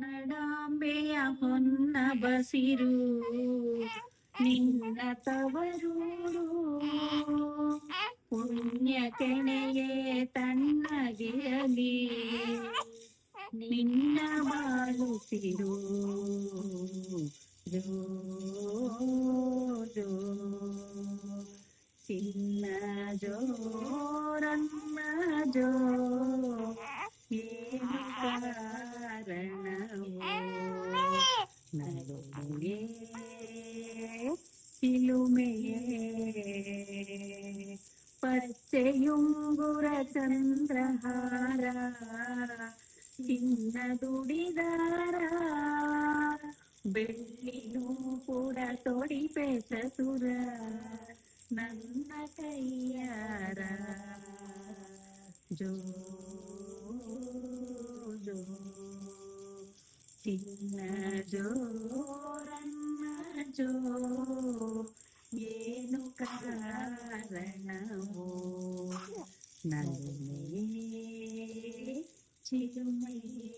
കണ്ണടാമ്പയ ഹൊന്ന ബസിരു നിന്ന തവരൂ പുണ്യ കെണയേ തന്നകിയലി നിന്ന ബാലുസിരു ചിന്ന ജോ റന്ന ജോ നൽകുകേ സിലുമയേ പച്ചയുംഗുരചന്ദ്രഹാര ചിന്നതുടിതാര ಬೆಳ್ಳಿನೂ ಕೂಡ ತೋಡಿ ಬೆಸಸುರ ನನ್ನ ಕೈಯಾರ ಜೋ ಜೋ చిన్నజో రన్నజో ఏను కారణవో నలుమే చిరుమయే